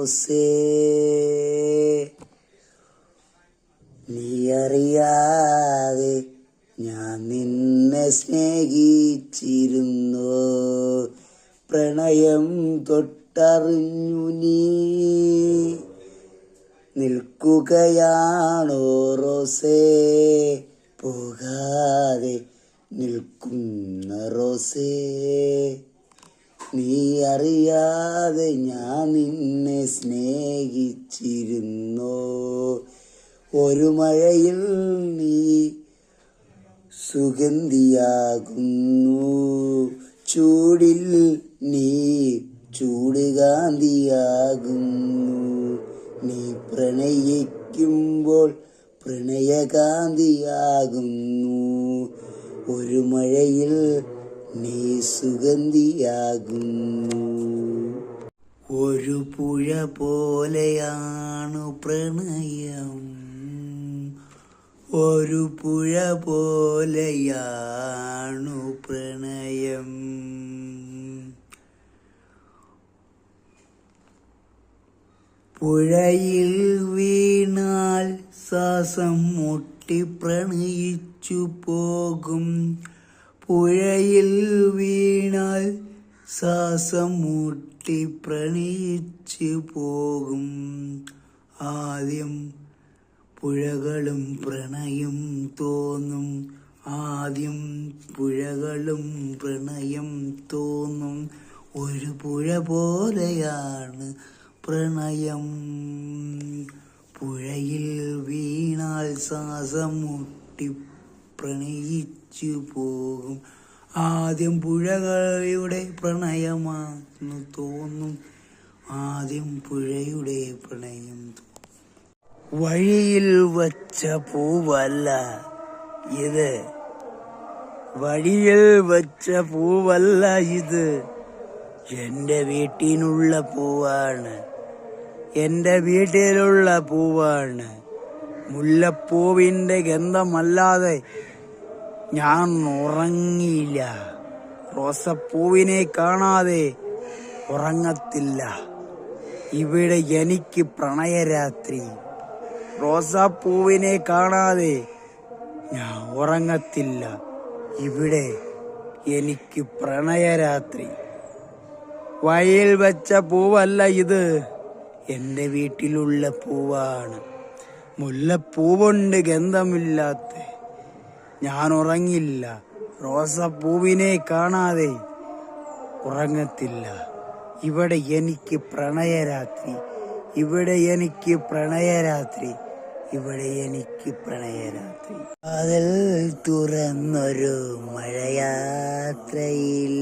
റോസേ നീ അറിയാതെ ഞാൻ നിന്നെ സ്നേഹിച്ചിരുന്നു. പ്രണയം തൊട്ടറിഞ്ഞു നീ. നിൽക്കുകയാണോ റോസേ? പോകാതെ നിൽക്കുന്ന റോസേ. നീ അറിയാതെ ഞാൻ നിന്നെ സ്നേഹിച്ചിരുന്നു. ഒരു മഴയിൽ നീ സുഗന്ധിയാകുന്നു. ചൂടിൽ നീ ചൂടുകാന്തിയാകുന്നു. നീ പ്രണയിക്കുമ്പോൾ പ്രണയകാന്തിയാകുന്നു. ഒരു മഴയിൽ നീ സുഗന്ധിയാകുന്നു. ഒരു പുഴ പോലെയാണു പ്രണയം. ഒരു പുഴ പോലെയാണു പ്രണയം. പുഴയിൽ വീണാൽ ശ്വാസം മുട്ടി പ്രണയിച്ചു പോകും. പുഴയിൽ വീണാൽ ശ്വാസം മുട്ടി പ്രണയിച്ചു പോകും. ആദ്യം പുഴകളും പ്രണയം തോന്നും. ആദ്യം പുഴകളും പ്രണയം തോന്നും. ഒരു പുഴ പോലെയാണ് പ്രണയം. പുഴയിൽ വീണാൽ ശ്വാസം മുട്ടി പ്രണയിച്ചു പോകും ആദ്യം പുഴകളുടെ പ്രണയമാണെന്ന് തോന്നും. ആദ്യം പുഴയുടെ പ്രണയം വഴിയിൽ വച്ച പൂവല്ല ഇത്. വഴിയിൽ വച്ച പൂവല്ല ഇത്. എന്റെ വീട്ടിനുള്ള പൂവാണ്. എന്റെ വീട്ടിലുള്ള പൂവാണ്. മുല്ലപ്പൂവിന്റെ ഗന്ധമല്ലാതെ ഞാൻ ഉറങ്ങിയില്ല. റോസപ്പൂവിനെ കാണാതെ ഉറങ്ങത്തില്ല. ഇവിടെ എനിക്ക് പ്രണയരാത്രി. റോസാപ്പൂവിനെ കാണാതെ ഞാൻ ഉറങ്ങത്തില്ല. ഇവിടെ എനിക്ക് പ്രണയരാത്രി. വയൽ വച്ച പൂവല്ല ഇത്. എന്റെ വീട്ടിലുള്ള പൂവാണ്. മുല്ലപ്പൂവുണ്ട് ഗന്ധമില്ലാത്ത ഞാൻ ഉറങ്ങില്ല റോസപ്പൂവിനെ കാണാതെ ഉറങ്ങത്തില്ല. ഇവിടെ എനിക്ക് പ്രണയരാത്രി. ഇവിടെ എനിക്ക് പ്രണയരാത്രി. ഇവിടെ എനിക്ക് പ്രണയരാത്രി. അതിൽ തുറന്നൊരു മഴയാത്രയിൽ.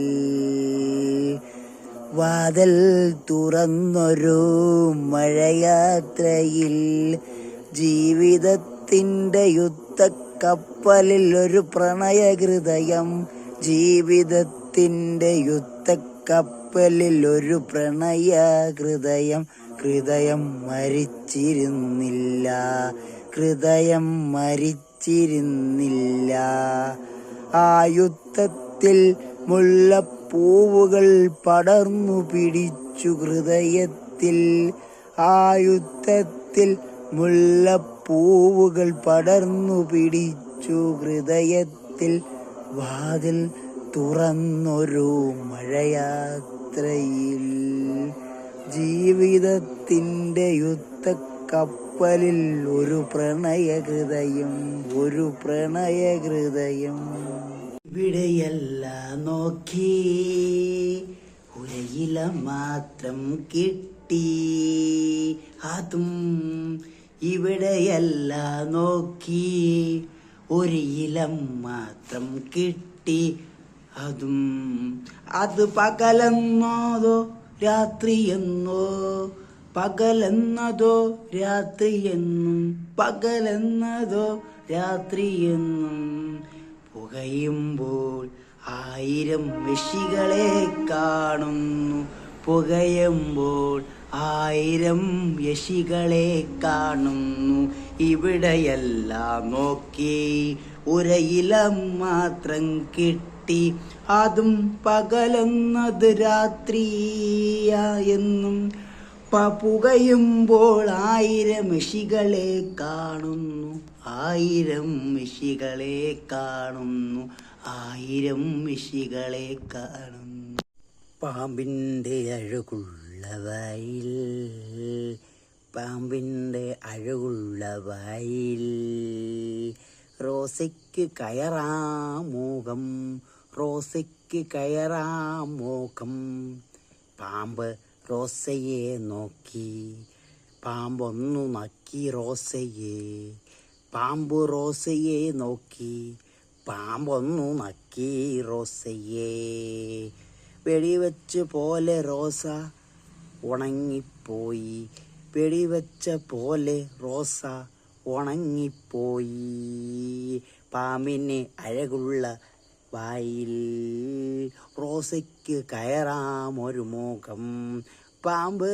വാതിൽ തുറന്നൊരു മഴയാത്രയിൽ. ജീവിതത്തിന്റെ യുദ്ധക്കപ്പലിൽ ഒരു പ്രണയഹൃദയം ജീവിതത്തിന്റെ യുദ്ധക്കപ്പലിൽ ഒരു പ്രണയഹൃദയം. ഹൃദയം മരിച്ചിരുന്നില്ല ഹൃദയം മരിച്ചിരുന്നില്ല. ആ യുദ്ധത്തിൽ മുല്ലപ്പൂവുകൾ പടർന്നു പിടിച്ചു ഹൃദയത്തിൽ. ആ യുദ്ധത്തിൽ മുല്ലപ്പൂവുകൾ പടർന്നു പിടിച്ചു ഹൃദയത്തിൽ. വാതിൽ തുറന്നൊരു മഴയാത്രയിൽ. ജീവിതത്തിന്റെ യുദ്ധക്കപ്പലിൽ ഒരു പ്രണയഹൃദയം ഒരു പ്രണയഹൃദയം ഇവിടെയല്ല നോക്കി ഉരയില മാത്രം കിട്ടി. അതും ഇവിടെയല്ല നോക്കി ഒരു ഇലം മാത്രം കിട്ടി. അതും അത് പകലെന്നോതോ രാത്രിയെന്നോ പകലെന്നതോ രാത്രിയെന്നും പകലെന്നതോ രാത്രിയെന്നും പുകയുമ്പോൾ ആയിരം വിഷികളെ കാണുന്നു. പുകയുമ്പോൾ ആയിരം യശികളെ കാണുന്നു. ഇവിടെയെല്ലാം നോക്കി ഒരയിലം മാത്രം കിട്ടി. അതും പകലെന്നത് രാത്രിയായെന്നും പുകയുമ്പോൾ ആയിരം യശികളെ കാണുന്നു. ആയിരം യശികളെ കാണുന്നു. ആയിരം യശികളെ കാണുന്നു. പാമ്പിന്റെ അഴകുള്ള വയൽ. പാമ്പിന്റെ അഴകുള്ള വയൽ. റോസയ്ക്ക് കയറാമോകം റോസയ്ക്ക് കയറാമോകം പാമ്പ് റോസയെ നോക്കി പാമ്പൊന്നു നക്കി റോസയെ. പാമ്പ് റോസയെ നോക്കി പാമ്പൊന്നു നക്കി റോസയെ. വെടിവെച്ച് പോലെ റോസ ഉണങ്ങിപ്പോയി. പെടിവെച്ച പോലെ റോസ ഉണങ്ങിപ്പോയി. പാമ്പിന് അഴകുള്ള വായിൽ റോസയ്ക്ക് കയറാം ഒരു മുഖം പാമ്പ്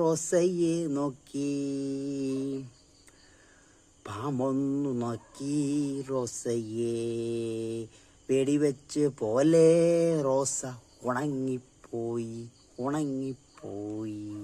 റോസയെ നോക്കി. പാമ്പൊന്നു നോക്കി റോസയെ. വെടിവെച്ച് പോലെ റോസ ഉണങ്ങിപ്പോയി ഉണങ്ങിപ്പോയി.